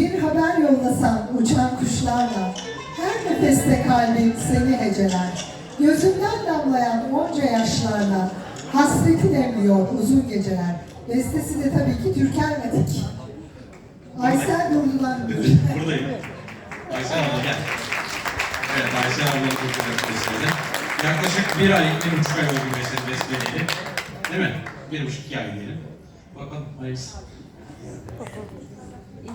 Bir haber yollasan uçan kuşlarla, her nefeste kalbim seni heceler. Gözümden damlayan onca yaşlarla, hasreti demliyor uzun geceler. Bestesi de tabii ki Türker Matik. Aysel Nurlu'dan Buradayım. Aysel abla gel. Evet Aysel abla çok güzel besteledi. Yaklaşık bir ay, bir buçuk ay oldu besle, beslemeyeli. Değil mi? Bir buçuk iki ay diyelim. Bakalım hayırlısı. Bir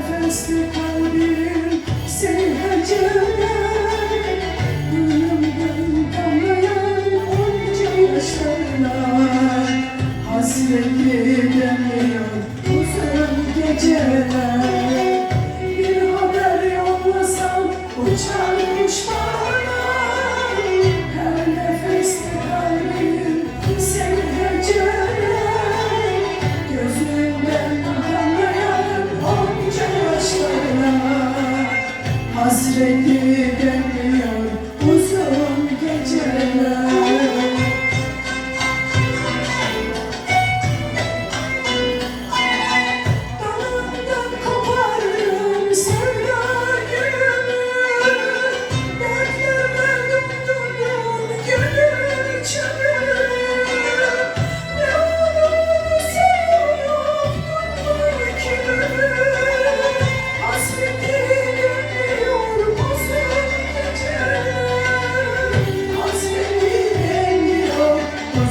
Her nefeste kalbim seni heceler Gönlümden damlayan onca yaşlarla Hasreti demiyor Hasreti demiyor uzun geceler Dalından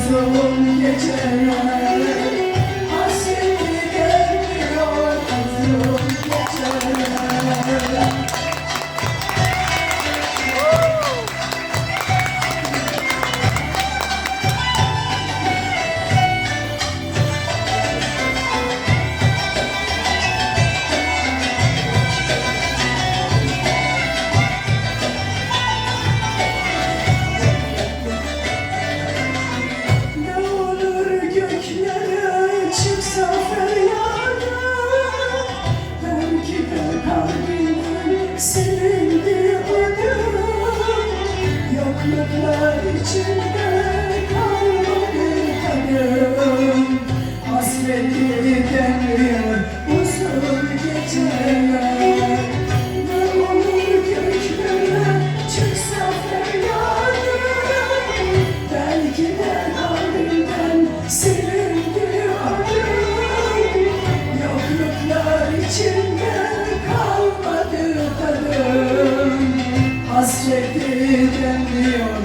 uzun geceler içinde kalmadı tadım Hasreti demiyor uzun geceler. Ne olur göklere çıksa feryadım Belki de kalbimden silindi adım Yokluklar içinde kalmadı tadım Hasreti demiyor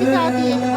geceler Bir daha,